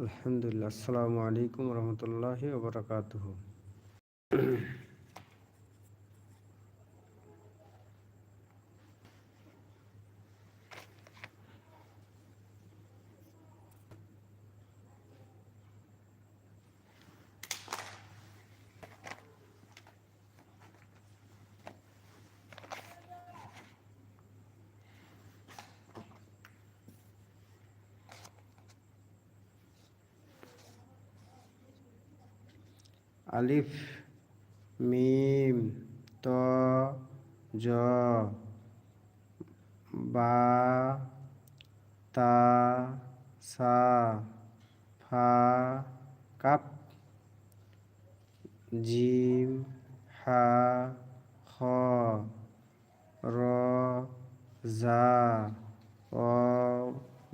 আলহামদুলিল্লাহ আসসালামু আলাইকুম রহমতুল্লাহি ওবরাকাতুহ আলিফ, মিম, ত, জ, বা, তা, সা, ফা, কাপ, জিম, হা, খ, র, জা, অ,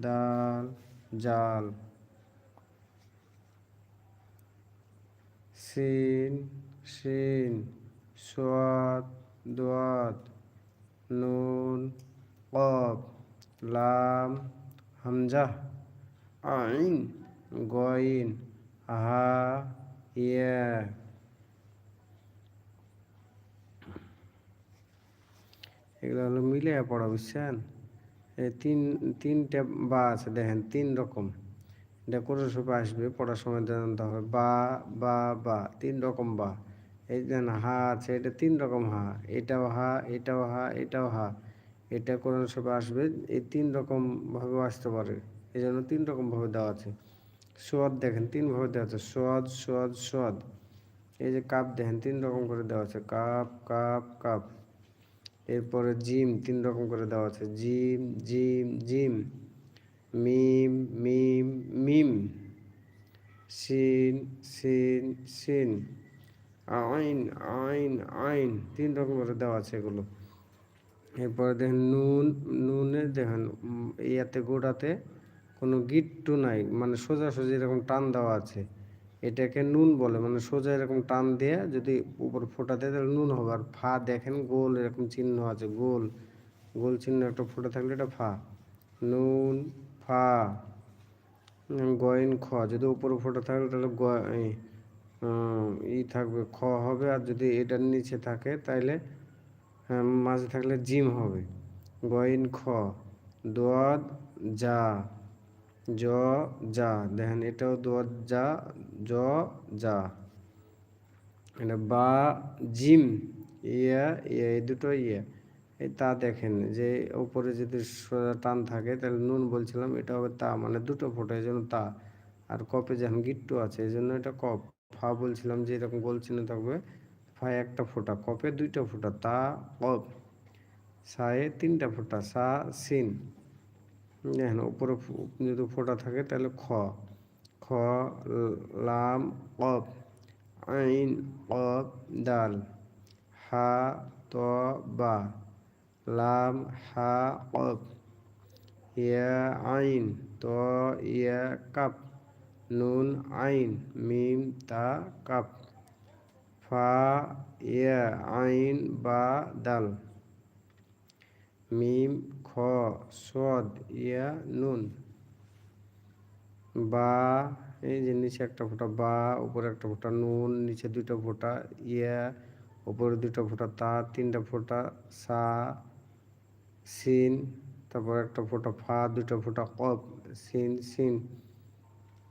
দাল, জাল। সিন শিন সোয়াদ, দোয়াদ, নুন, কফ, লাম, হামজা, আইন, গইন, হা, ইয়া। এগুলো হলো মিলে পড়া, বুঝছেন? তিন, তিনটে বা আছে, দেখেন, তিন রকম। এটা কোনো সময় আসবে, পড়ার সময় জানতে হবে। বা বা বা, তিন রকম বা। এই যেন হা আছে, এটা তিন রকম হা। এটাও হা এটাও হা এটাও হা। এটা কোনো সময় আসবে, এই তিন রকম ভাবে আসতে পারে। এই জন্য তিন রকম ভাবে দেওয়া আছে। সোয়াদ দেখেন, তিন ভাবে দেওয়া আছে। সোয়াদ সোয়াদ সোয়াদ। এই যে কাপ দেখেন, তিন রকম করে দেওয়া আছে। কাপ কাপ কাপ। এরপরে জিম, তিন রকম করে দেওয়া আছে। জিম জিম জিম। মিম মিম মিম। সিন সিন সিন। আইন আইন আইন। তিন রকম করে দেওয়া আছে এগুলো। এরপরে দেখেন নুন নুনে দেখেন ইয়াতে, গোড়াতে কোনো গিট্টু নাই। মানে সোজাসুজি এরকম টান দেওয়া আছে। এটাকে নুন বলে। মানে সোজা এরকম টান দিয়ে যদি উপর ফোটা দেয়, তাহলে নুন হবে। আর ফা দেখেন, গোল এরকম চিহ্ন আছে, গোল। গোল চিহ্ন একটা ফোটা থাকলে এটা ফা। নুন ফা। গয়েন খ, যদি উপর ফোটা থাকলে তাহলে গ ই থাকবে, খ হবে, আর যদি এটার নিচে থাকে তাহলে মাঝে থাকলে জিম হবে। গয়েন খ, দোয়াদ যা, জ যা, দেখেন এটাও দোয়াদ যা, জ যা। এটা বা, জিম, ইয়া ইয়া, এই দুটো ইয়া। তা দেখেন যে উপরে যদি সোজা টান থাকে, তাহলে নুন বলছিলাম, এটা হবে তা মানে দুটো ফোটা, এই জন্য তা। আর কপে যখন গিট্টু আছে, এই জন্য এটা কপ। ফা বলছিলাম যে এরকম গোল চিহ্ন থাকবে, ফায় একটা ফোঁটা, কপে দুইটা ফোঁটা, তা, কপ। সায়ে তিনটা ফোঁটা, সা, সিন। দেখেন উপরে যদি ফোঁটা থাকে, তাহলে খ। খ, লাম, কপ, আইন, কপ, দাল। হা, ত, বা। লাম হা কপ ইয়া আইন ত ইয়া কাপ নুন আইন মিম তা কাপ ফা ইয়া আইন বা দাল মিম খ সদ ইয়া নুন বা এই যে নিচে একটা ফোঁটা বা, উপরে একটা ফোঁটা নুন, নিচে দুইটা ফোঁটা ইয়া, উপরে দুইটা ফোঁটা তা, তিনটা ফোঁটা সা সিন, তারপর একটা ফোঁটা ফা, দুইটা ফোঁটা কপ সিন সিন।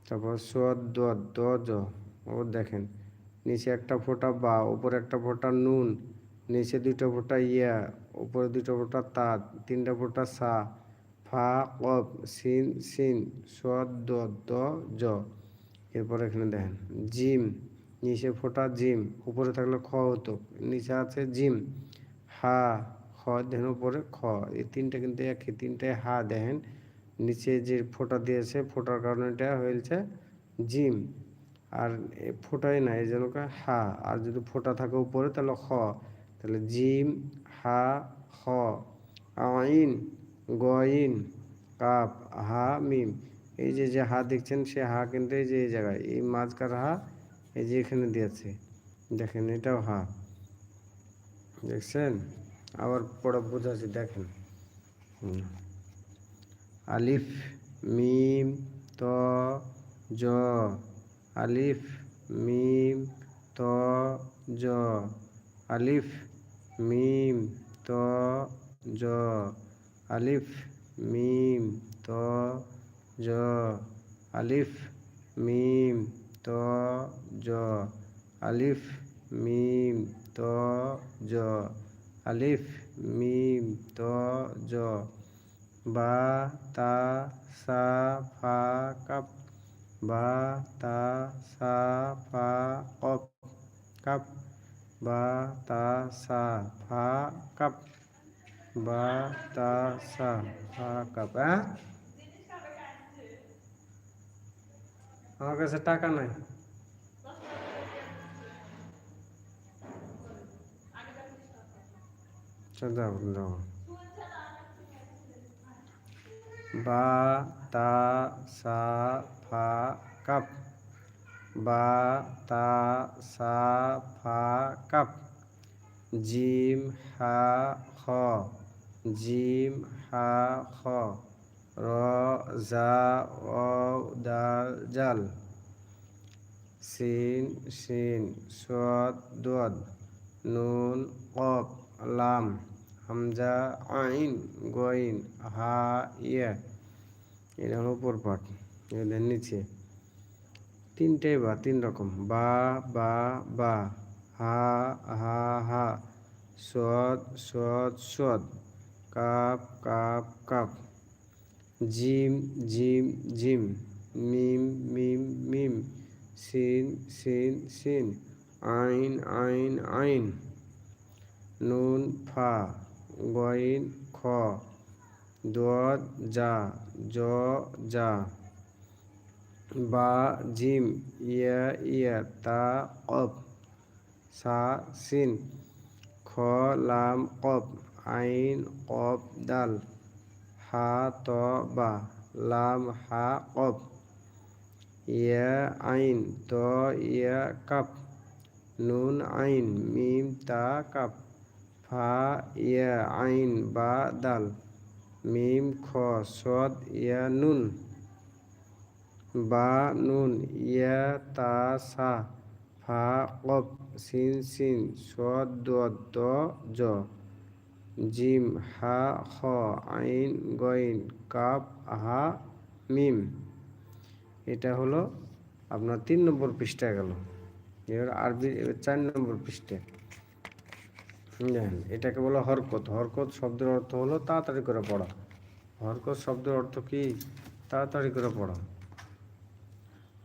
তারপর সদ দ জ ও দেখেন, নিচে একটা ফোঁটা বা, উপরে একটা ফোঁটা নুন, নিচে দুটো ফোঁটা ইয়া, উপরে দুটো ফোঁটা তা তিনটা ফোঁটা সা, ফা কপ সিন সিন সদ দ দ জ এরপর এখানে দেখেন, জিম, নিচে ফোঁটা জিম, উপরে থাকলে খ হতো, নিচে আছে জিম, হা খ দেখেন উপরে খ এই তিনটা কিন্তু একই তিনটায় হা দেখেন নিচে যে ফোঁটা দিয়েছে, ফোটার কারণে এটা হয়েছে জিম। আর ফোটাই না, এই জন্য হা। আর যদি ফোটা থাকে উপরে, তাহলে খ। তাহলে জিম, হা, খ। আইন, গইন, কাপ, হা, মিম। এই যে যে হা দেখছেন, সে হা কিন্তু এই যে, এই জায়গায়, এই মাঝকার হা, এই যে এখানে দিয়েছে। দেখেন, এটাও হা। দেখছেন? আবার পড়া বোঝাচ্ছি, দেখেন। আলিফ, মিম, ত, জ। আলিফ, মিম, ত, জ। আলিফ, মিম, ত, জ। আলিফ, মিম, ত, জ। আলিফ, মিম, ত, জ। আলিফ, মিম, ত, জ। আলিফ, মিম, ত, জ, বা, তা, সা, ফা, কাপ, বা, তা, সা, ফা, কপ, কাপ, বা, তা, সা, ফা, কাপ, বা, তা, সা, ফা, কাপ হ্যাঁ? আমার কাছে টাকা নাই। দাও দাও বা তা সা ফা কাপ বা তা সা ফা কাপ জিম হা খ জিম হা খ র জা ও দাল জাল সিন সিন সদ দদ নুন কপ লাম হামজা আইন গইন হা, ইয়া এটা হলো উপর পাঠ। এদের নিচে তিনটাই বা, তিন রকম। বা বা বা, হা হা হা, সদ সদ সদ, কাপ কাপ কাপ। জিম জিম জিম, মিম মিম মিম, সিন সিন সিন, আইন আইন আইন। নুন, ফা। গইন খ। দ যা জ যা। বা, জিম, ইয়া ইয়া, তা কপ সা, সিন। খ, লাম কপ আইন কপ দাল। হা, ত, বা। লাম, হা কপ ইয়া, আইন। ত, ইয়া, কাপ। নুন, আইন। মিম, তা, কাপ। ফা ইয়া আইন বা দাল। মিম, খ, সদ, ইয়া, নুন। বা, নুন, ইয়া, তা, সা, ফা কপ সিন সিন, সদ দ দ, জ। জিম, হা, খ, আইন, গইন কাপ হা, মিম। এটা হলো আপনার তিন নম্বর পৃষ্ঠা গেল। এবার আরবি চার নম্বর পৃষ্ঠা। দেখেন, এটাকে বলা হরকত। হরকত শব্দের অর্থ হলো তাড়াতাড়ি করে পড়া। হরকত শব্দের অর্থ কি? তাড়াতাড়ি করে পড়া।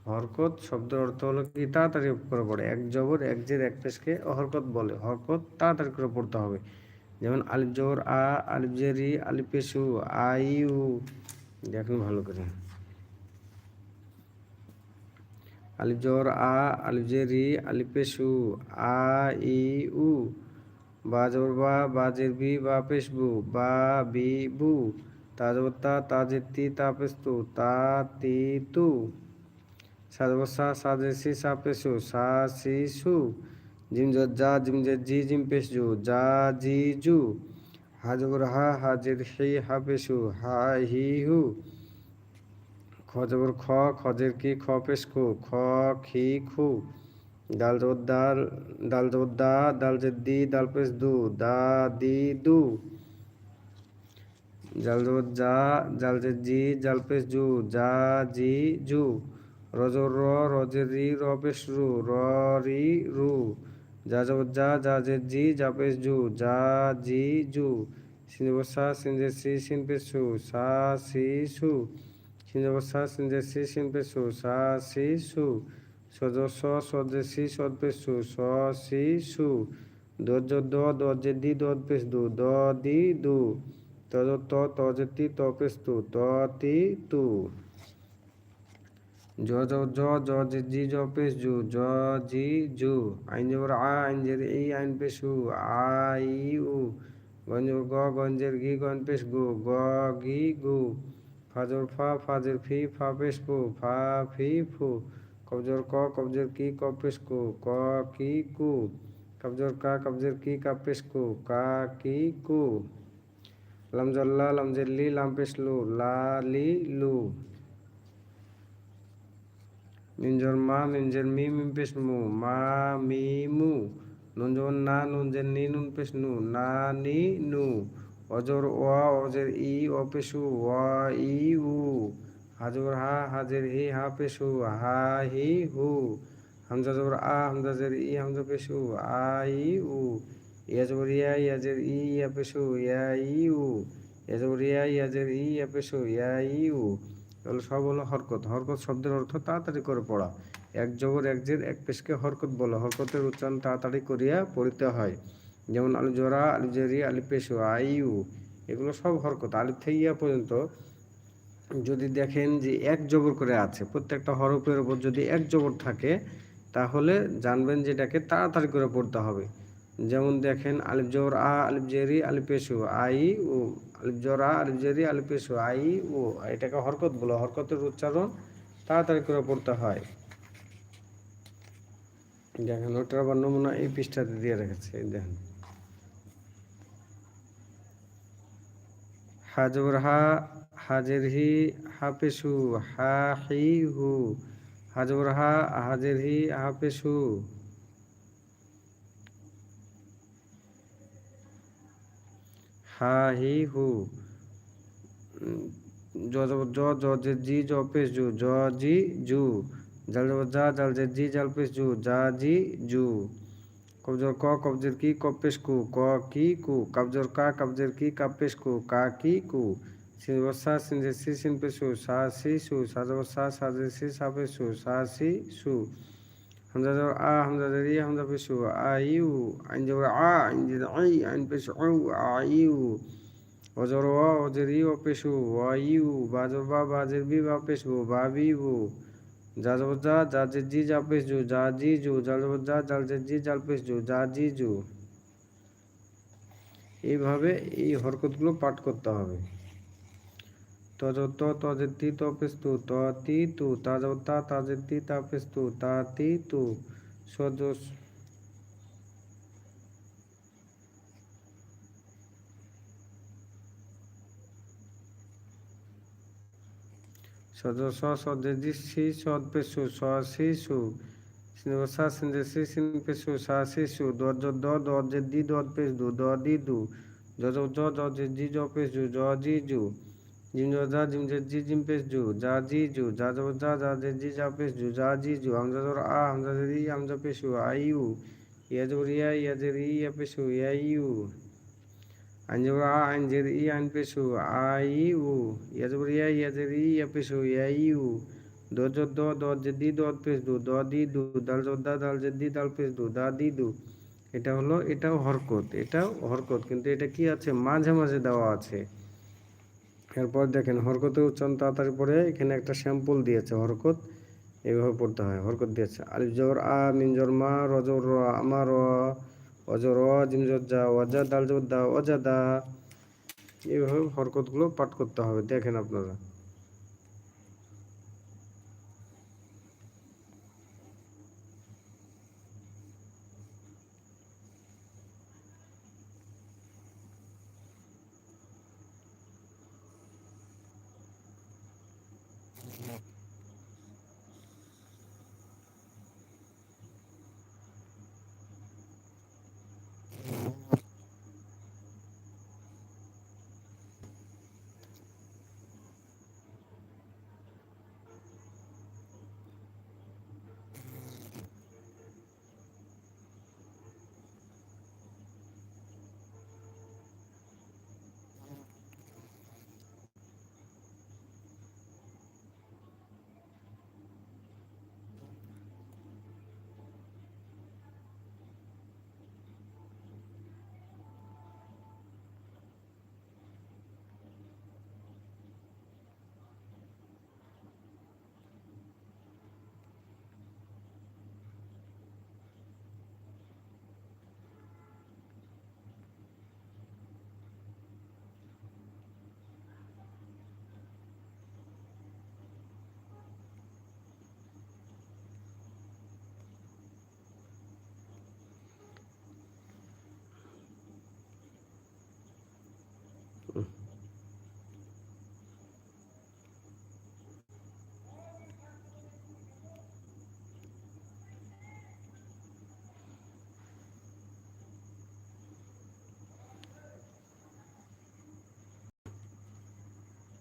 হরকত শব্দের অর্থ হলো কি? তাড়াতাড়ি করে পড়ে। এক জবর, এক জের এক পেশকে হরকত বলে। হরকত তাড়াতাড়ি করে পড়তে হবে। যেমন আলিফ জবর, আ, আলিফ জেরি, আলিফ পেশু আই উ দেখুন ভালো করে। আলিফ জবর, আ, আলিফ জেরি, আলিফ পেশু, আ, ই, উ। বা জবর বা বা জের বি পেশবু বা বি বু তা জবর তা তা জের তি, তা। তা সা জবর সা সা জের সি, সা সা। জিম জর যা, জিম জের জি, জিম পেশজু, যা, জি, জু। হা জবর হা হা জের হি, হা, পেশু, হা, হি, হু। খ জবর খ, খজের কি, খ পেশ খু খ, খি, খু। দাল জবর দাল দাল জবর দা দাল জের দি দাল পেশ দু, দা, দি, দু। জাল জবর যা জাল জের জি, জাল পেশ জু যা জি, জু। রজর র রজের রি, র পেশ রু, র রি, রু। যা জবর যা যা জের জি যা পেশ জু যা জি, জু। সিন জবর সা, সিন জের সি, সিন পেশ সু, সা, সি, সু। সিন জবর সা, সিন জের সি, সিন পেশ সু, সা, সি, সু। সজ স সজে সি সদ পেশ সু স সি সু দজ, দ দজে দি দদ পেশ দু দ দি দু তজ, ত তজে তি ত পেশ তু ত তি তু জ জ জ জ জে জি জ পেশ জু জ জি জু আইন জবর আ, আইন জের এই আইন পেশ উ। আ ই উ গঞ্জর গ গঞ্জের ঘি গন পেশ গু গ ঘি, গু। ফাজর ফা ফাজের ফি, ফা পেশ ফু ফা, ফি, ফু। কবজর ক কবজের কি ক পেশ কু ক কি কু কবজর কা কবজের কি কা পেশ কু কা কি কু লামজল্লা লামজের লি লাম পেশ লু লা লি লু মিনজর মা মিনজের মি মিম পেশ মু মা মি মু নুন যেমন না নুন যে নি নুন পেশ নু না নি নু উ হাজর হা, হাজের হি, হা, পেশু, হা, হি, হু। হামজা জবর আ, হামজা জের ই, হামজা পেশু, আ, ই, উ। ইয়া জবর ইয়া ইয়াজের ই, ইয়া পেশু, ইয়া, ই, উ। ইয়া জবর ইয়া ইয়াজের ই, ইয়া পেশু, ইয়া, ই, উ। এগুলো সব হলো হরকত। হরকত শব্দের অর্থ তাড়াতাড়ি করে পড়া। এক জবর, এক জের, এক পেশকে হরকত বলে। হরকতের উচ্চারণ তাড়াতাড়ি করিয়া পড়িতে হয়। যেমন আলু জোড়া আলু জেরি, আলু পেশু ইউ এগুলো সব হরকত। আলিফ থেকে ইয়া পর্যন্ত যদি দেখেন যে এক জবর করে আছে, প্রত্যেকটা হরফের উপর যদি এক জবর থাকে, তাহলে জানবেন যে এটাকে তাড়াতাড়ি করে পড়তে হবে। যেমন দেখেন, আলিফ জবর আ, আলিফ জেরি আলিফ পেশু আই ও আলিফ জবর আ, আলিফ জেরি আলিফ পেশু আই ও এটাকে হরকত বলো হরকতের উচ্চারণ তাড়াতাড়ি করে পড়তে হয়। দেখেন, ওটার আবার নমুনা এই পৃষ্ঠাতে দিয়ে রেখেছে দেখেন। হাজর হা হাজের হি হাফেসু হা হি হু হাজর হা হাজের হি হাফেসু হা হি হু জ জবর জ জ জে জি জ পেশ জু জ জি জু জাল জবর যা জাল জে জি জাল পেশ জু যা জি জু কবজর ক কবজের কি কপেশ কু ক কি কু কবজর কা কবজের কি কাপেশ কু কা কি কু সিন বসা সিন জে সি সিন পেশু সা সি সু সা জবর সা সা জে সি সা পেশু সা সি সু হামজা জবর আ হামজা জের ই হামজা পেশু আ ইউ আইন জবর আ আইন জের বু যা জবর যা যা জে জি জাল পেশ জু, যা জি, জু জাল জবর জাল জে জি জাল পেশ জু, যা জি, জু। এইভাবে এই হরকতগুলো পাঠ করতে হবে। ত জ, ত ত জে তি, ত পেশ তু, ত, তি, তু, তা জবর তা তা জে তি, তা পেশ তু, তা, তি, তু। স জ সদ স সদে দি সি সদ পেশু স সি সু সা সিন্দে সি সিন পেশু সা সি সু দ জ দ দ জে দি দ পেশ দু দ দি দু জ জ জ জ জে জি জ পেশ জু জ জি জু জিম জ যা জিম জে জি জিম পেশ জু যা জি জু যা জ যা যা জে জি যা পেশ জু যা জি জর আ হামজা জে রি হামজা পেশু আই ইউ ইয়া জবর ইয়া ইয়া জে রি ইয়া পেশু ইয়া ইউ আইন জবর আ আইন জের ই আইন পেশু আই উ ইয়া ইয়া ইয়া জের ই ইয়া পেশু ইয়া ইউ দ জ দ দ দি দ পেশ দু দ দি দু দাল জ দা দাল জে দি দাল পেশ দু দা দি দু এটা হলো এটাও হরকত এটাও হরকত কিন্তু এটা কি আছে মাঝে মাঝে দেওয়া আছে এরপর দেখেন হরকতে উচ্চারণ তাড়াতাড়ি পড়ে এখানে একটা স্যাম্পল দিয়েছে হরকত এভাবে পড়তে হয় হরকত দিয়েছে আলিফ জবর আ মিন জবর মা রজর র আমার র অজর অ অজা দাল জবর দা অজা দা এইভাবে হরকতগুলো পাঠ করতে হবে, দেখেন আপনারা।